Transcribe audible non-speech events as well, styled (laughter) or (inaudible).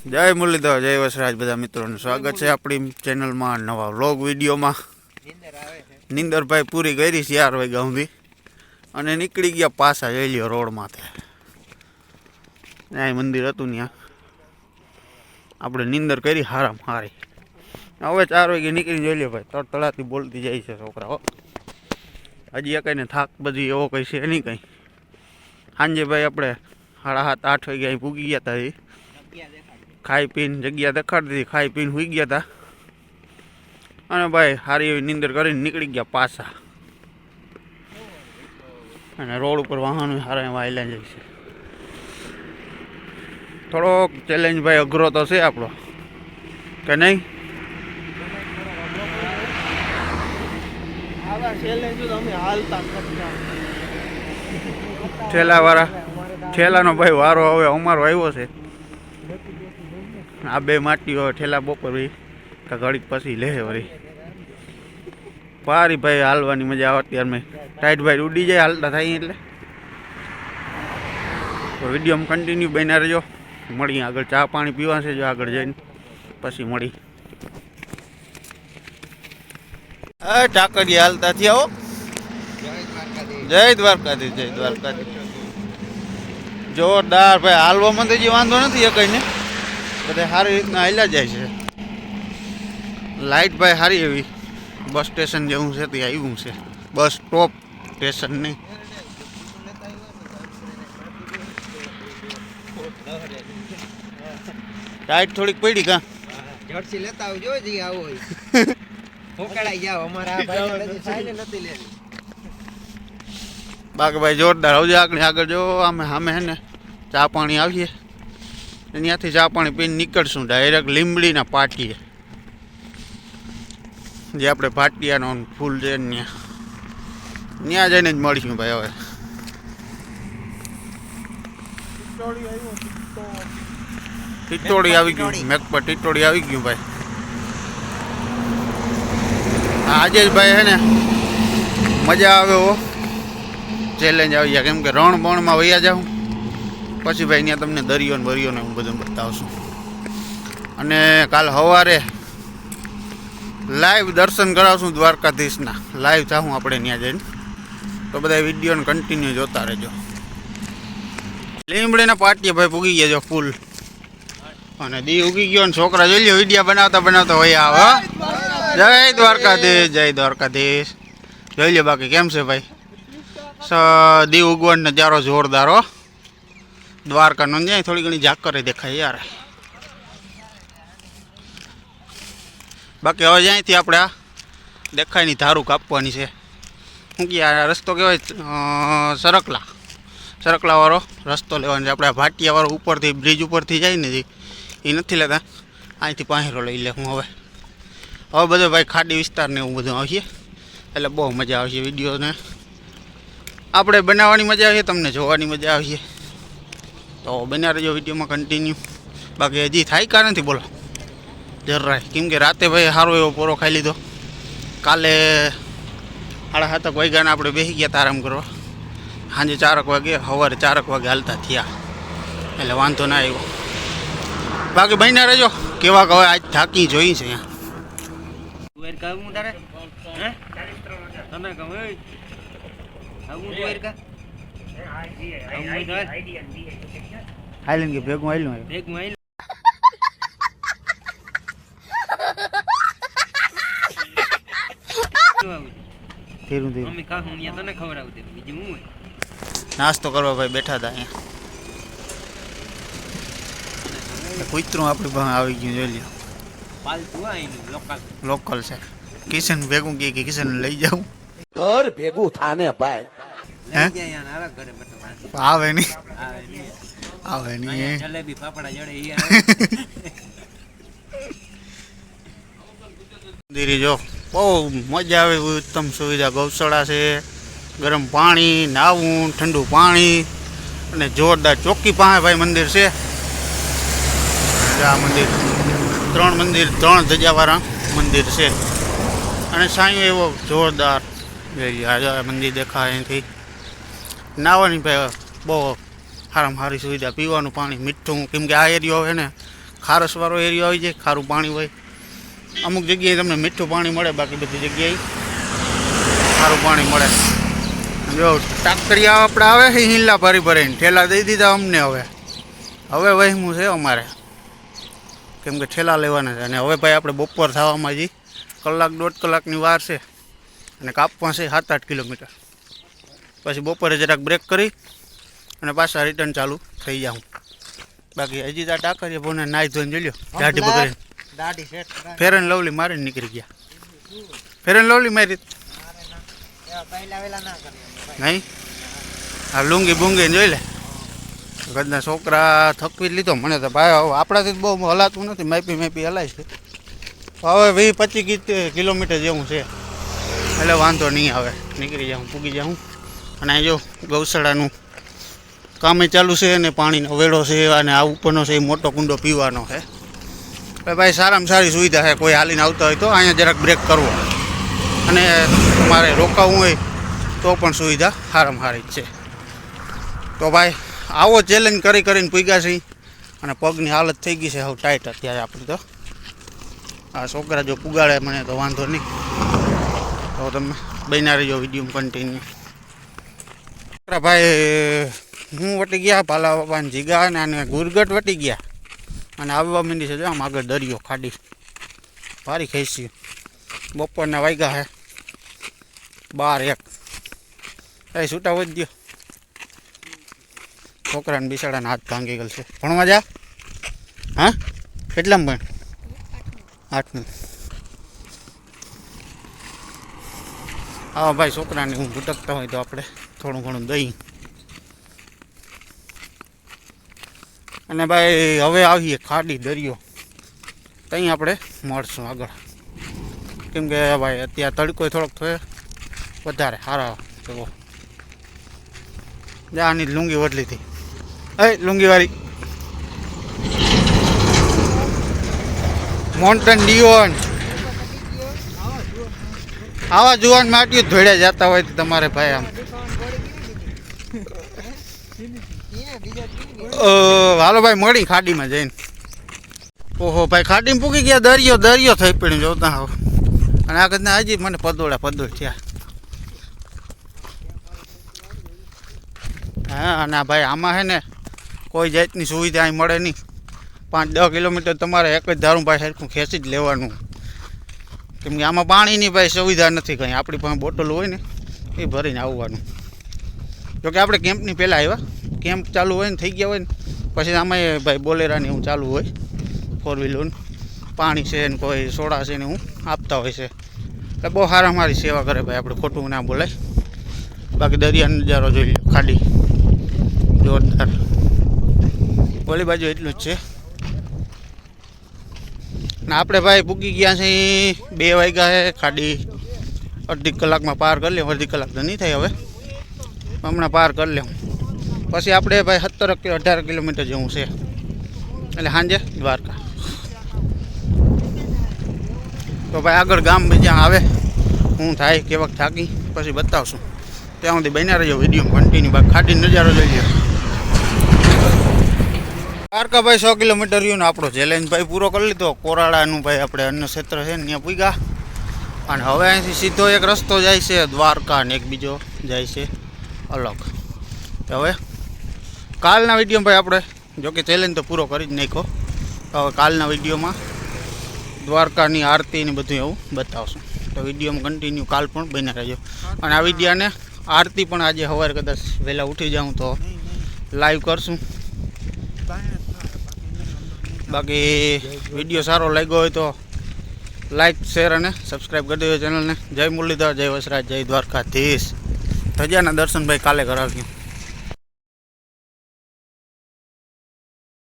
જય મુરલીધર જય વસરાજ બધા મિત્રોનું સ્વાગત છે આપણી ચેનલમાં નવા વ્લોગ વિડીયોમાં. નિંદરભાઈ પૂરી કરી છે ચાર વાગ્યા સુધી અને નીકળી ગયા પાછા જઈ લ્યો રોડમાંથી ત્યાં મંદિર હતું ત્યાં. આપણે નિંદર કરી હારામ હારી હવે ચાર વાગે નીકળી જઈ લ્યો ભાઈ તળ તળાથી બોલતી જાય છે છોકરાઓ. હજી કંઈને થાક બધી એવો કંઈ છે નહીં કંઈ. સાંજે ભાઈ આપણે સાડા સાત આઠ વાગે અહીં પૂગી ગયા હતા એ ખાઈ પીને જગ્યા દખાડતી હતી ખાઈ પીને સુઈ ગયા હતા અને ભાઈ સારી એવી નીંદર કરીને નીકળી ગયા પાછા. અને રોડ ઉપર વાહનો સારા એવા આવેલા જાય છે. થોડોક ચેલેન્જ ભાઈ અઘરો તો છે આપણો. કે નહીં? ઠેલાવાળા ઠેલાનો ભાઈ વારો હવે અમારો આવ્યો છે. આ બે માટી હવે ઠેલા બપોર ભાઈ ઘડીક પછી લે વળી. પારી ભાઈ હાલવાની મજા આવે અત્યારમાં ટાઈટ ભાઈ ઉડી જાય હાલતા થાય એટલે. તો આમ કન્ટિન્યુ બન્યા રહેજો. મળીએ આગળ. ચા પાણી પીવા છે જો આગળ જઈને. પછી મળી. એ ટાકરિયા હાલતા થી આવો જય દ્વારકાધીશ જય દ્વારકાધીશ. જોરદાર ભાઈ, હાલવા મને જે વાંધો નથી એ કઈને. બધા સારી રીતના હાલ્યા જાય છે. લાઇટ ભાઈ સારી એવી. બસ સ્ટેશન જેવું છે તે આવ્યું છે. બસ સ્ટોપ સ્ટેશન નહીં ટાઈટ થોડીક પડી કા? ઝડસી લેતા આવજો જે આવો હોય. (laughs) પકડાઈ જાવ અમારા આ ભાઈ નથી લેવી. બાકી ભાઈ જોરદાર. આવજો આગળ આગળ જો આમે સામે હે ને ચા પાણી આવીએ. ત્યાંથી ચા પાણી પીને નીકળશું. ડાયરેક્ટ લીંબડીના પાટીએ. જે આપણે ભાટિયાનો ફૂલ છે ત્યાં. ત્યાં જઈને જ મળીશું ભાઈ હવે. ટીટોળી આવી ગયું. મેક પર ટીટોળી આવી ગયું ભાઈ. આજે જ ભાઈ હે ને મજા આવે હો. ચેલેન્જ આવી જાય. કેમ કે રણ બણમાં વૈયા જાઉં. પછી ભાઈ ત્યાં તમને દરિયો ને વરિયો ને હું બધું બતાવશું. અને કાલ સવારે લાઈવ દર્શન કરાવશું દ્વારકાધીશના. લાઈવ થાઉં આપણે ત્યાં જઈને. તો બધા વિડીયોને કન્ટિન્યુ જોતા રહેજો. લીમડીના પાટીએ ભાઈ પૂગી ગયા જો ફૂલ. અને દી ઉગી ગયો ને છોકરા જોઈ લ્યો, વિડીયા બનાવતા બનાવતા હોય આવ જય દ્વારકાધીશ જય દ્વારકાધીશ. જોઈ લ્યો બાકી કેમ છે ભાઈ? સ દીવ ઉગવણ નજારો જોરદાર, હો. દ્વારકાનો ત્યાં થોડી ઘણી ઝાકરે દેખાય યાર. બાકી હવે જ્યાંથી આપણે આ દેખાયની ધારું કાપવાની છે. શું કે આ રસ્તો કહેવાય સરકલા. સરકલાવાળો રસ્તો લેવાનો છે. આપણે આ ભાટિયાવાળો ઉપરથી, બ્રિજ ઉપરથી જાય ને એ નથી લેતા. અહીંથી પાંહેરો લઈ લે હું હવે. હવે બધો ભાઈ ખાડી વિસ્તારને એવું બધું આવશે એટલે બહુ મજા આવશે વિડીયોને. આપણે બનાવવાની મજા આવશે, તમને જોવાની મજા આવશે. તો બન્યા રહેજો વિડીયોમાં કન્ટિન્યુ બાકી હજી થાય કા નથી, બોલો. જરાય. કેમ કે રાતે ભાઈ સારો એવો પોરો ખાઈ લીધો. કાલે સાડા સાતક વાગ્યાને આપણે બેસી ગયા હતા આરામ કરવા. સાંજે ચારક વાગે, સવારે ચારક વાગે હાલતા થયા. એટલે વાંધો ના આવ્યો. બાકી બન્યા રહેજો. કેવા હવે આજ થાકી જોઈ છે અહીંયા. હે તુવેર કા કે ભેગું હાઈલું ભેગું મહિલ ધીરું ધીરું. મમ્મી કાહું અહીંયા તને ખવડાવું દે બીજું હું નાસ્તો કરવા ભાઈ બેઠા હતા અહીંયા. કુતરું આપણી પાસે આવી ગયું જોઈ લ્યો. પાલતુ આ લોકલ. લોકલ છે. કિશન ભેગું કે કિશન લઈ જાઉં. ઘર ભેગું થાને ભાઈ. આવે નહીં. આવે નહીં. જલેબી જડે મંદિરે (laughs) જો બહુ મજા આવે ઉત્તમ સુવિધા. ગૌશાળા છે ગરમ પાણી નાવું ઠંડુ પાણી અને જોરદાર ચોકી પાસે ભાઈ મંદિર છે. આ મંદિર ત્રણ મંદિર ત્રણ ધજાવાળા મંદિર છે. અને સાંયો એવો જોરદાર મંદિર દેખાય અહીંથી. નાવાની ભાઈ બહુ સારામાં સારી સુવિધા. પીવાનું પાણી, મીઠું, કેમ કે આ એરિયો હોય ને ખારસવાળો એરિયો આવી જાય, ખારું પાણી હોય. અમુક જગ્યાએ તમને મીઠું પાણી મળે, બાકી બધી જગ્યાએ ખારું પાણી મળે. જો, ટાકરિયા આપણે આવે છે હિલ્લા ભરી ભરીને. ઠેલા દઈ દીધા અમને હવે. હવે વહેમું છે અમારે. કેમ કે ઠેલા લેવાના છે. અને હવે ભાઈ આપણે બપોર થવામાં હજી કલાક દોઢ કલાકની વાર છે. અને કાપવા છે સાત આઠ કિલોમીટર. પછી બપોરે જરાક બ્રેક કરી અને પાછા રિટર્ન ચાલુ થઈ જાઉં બાકી હજી તો આ ટાકરીએ ભોને નાઈ ધોઈને જોઈ લ્યો. દાઢી પકડી ફેર એન્ડ લવલી મારીને નીકળી ગયા. ફેર એન્ડ લવલી મારી. નહીં? આ લુંગી બુંગી જોઈ લે. ઘરના છોકરા થકવી જ લીધો. મને તો ભાઈ આપણાથી જ બહુ હલાતું નથી. માપી માપી હલાય છે. હવે વીસ પચીસ કિલોમીટર જેવું છે. એટલે વાંધો નહીં આવે નીકળી જાઉં પૂગી જાઉં. અને જો ગૌશાળાનું કામે ચાલુ છે અને પાણીનો વેડો છે અને આ ઉપરનો છે એ મોટો કુંડો પીવાનો છે. એટલે ભાઈ સારામાં સારી સુવિધા છે. કોઈ હાલીને આવતા હોય તો અહીંયા જરાક બ્રેક કરવો. અને તમારે રોકાવું હોય તો પણ સુવિધા સારામાં સારી જ છે. તો ભાઈ, આવો ચેલેન્જ કરી કરીને પૂગ્યા છે અને પગની હાલત થઈ ગઈ છે. હવે ટાઈટ અત્યારે આપણી તો. આ છોકરા જો પુગાડે મને તો વાંધો નહીં. તો તમે બન્યા જો વીડિયો કન્ટિન્યુ ભાઈ હું વટી ગયા પાલા બાપાને જીગા અને આને ગુરગટ વટી ગયા. અને આવવા માંડી છે જો આગળ દરિયો ખાડી. ભારી ખેંચી. બપોરના વાગ્યા હે. બાર એક. એ છૂટા વધ ગયો. છોકરાને બિસાડાને હાથ ભાંગી ગયેલ છે. ભણવા જા. હા? કેટલામાં ભણ? આઠનું હા ભાઈ, છોકરાને હું ભૂટકતા હોય તો આપણે થોડું ઘણું દહીં. અને ભાઈ, હવે આવીએ ખાડી દરિયો. ત્યાં આપણે મળશું આગળ. કેમ કે ભાઈ, અત્યારે તડકો થોડોક થયો. વધારે સારા એવો. જાની લુંગી વડલી હતી એ, લુંગીવાળી. મોન્ટન ડિયોન. આવા જુવાન માટીઓ ધોડ્યા જતા હોય તો તમારે ભાઈ આમ. હાલો ભાઈ, મળી ખાડીમાં જઈને. ઓહો, ભાઈ, ખાડીમાં પૂકી ગયા, દરિયો દરિયો થઈ પડ્યો જોતા હોવ અને આ કદના હજી મને પદોળા પદોળ થયા. હા, અને ભાઈ, આમાં છે ને કોઈ જાતની સુવિધા અહીં મળે નહીં. પાંચ, દસ કિલોમીટર તમારે એક જ ધારું ભાઈ સરખું ખેંચી જ લેવાનું. કેમ કે આમાં પાણીની ભાઈ સુવિધા નથી કંઈ. આપણી પાસે બોટલ હોય ને, એ ભરીને આવવાનું. જોકે આપણે કેમ્પની પહેલાં આવ્યા. કેમ્પ ચાલુ હોય ને થઈ ગયા હોય ને, પછી આમાં ભાઈ બોલેરાને એવું ચાલુ હોય. ફોર વ્હીલરનું પાણી છે ને કોઈ સોડા છે ને હું આપતા હોય છે. એટલે બહુ સારા મારી સેવા કરે ભાઈ આપણે, ખોટું ના બોલાય. બાકી દરિયાનો નજારો જોઈ લો ખાડી. જોરદાર. ઓલી બાજુ એટલું જ છે. ને આપણે ભાઈ પૂકી ગયા છે બે વાગ્યા છે ખાડી. અડધી કલાકમાં પાર કરી લે, અડધી કલાક તો નહીં થાય હવે. હમણાં પાર કરી લેવું. પછી આપણે ભાઈ સત્તર કે અઢાર કિલોમીટર જેવું છે. એટલે સાંજે દ્વારકા. તો ભાઈ આગળ ગામ બીજા આવે, હું થાય કેવક થાકી, પછી બતાવશું. ત્યાં સુધી બન્યા રહ્યો વીડિયો કન્ટિન્યુ બાકી ખાટી નજારો જોઈ લો દ્વારકા ભાઈ સો કિલોમીટર રહ્યું ને આપણો ચેલેન્જ ભાઈ પૂરો કરી લીધો. કોરાળાનું ભાઈ આપણે અન્ય ક્ષેત્ર છે ને ત્યાં પૂગ્યા. અને હવે અહીંથી સીધો એક રસ્તો જાય છે દ્વારકા અને એક બીજો જાય છે. અલગ. હવે કાલના વીડિયો ભાઈ આપણે જોકે ચેલેન્જ તો પૂરો કરી જ નાખ્યો. હવે કાલના વિડીયોમાં દ્વારકાની આરતી ને બધું એવું બતાવશું. તો વિડીયોમાં કન્ટિન્યુ કાલ પણ બની રહેજો. અને આ વિડીયાને આરતી પણ આજે સવારે કદાચ વહેલા ઉઠી જાઉં તો લાઈવ કરશું. બાકી વીડિયો સારો લાગ્યો હોય તો લાઈક શેર અને સબસ્ક્રાઈબ કરી દેજો ચેનલને. જય મુરલીધર, જય વસરાજ, જય દ્વારકાધીશ. ધજાના દર્શન ભાઈ કાલે કરાવ્યું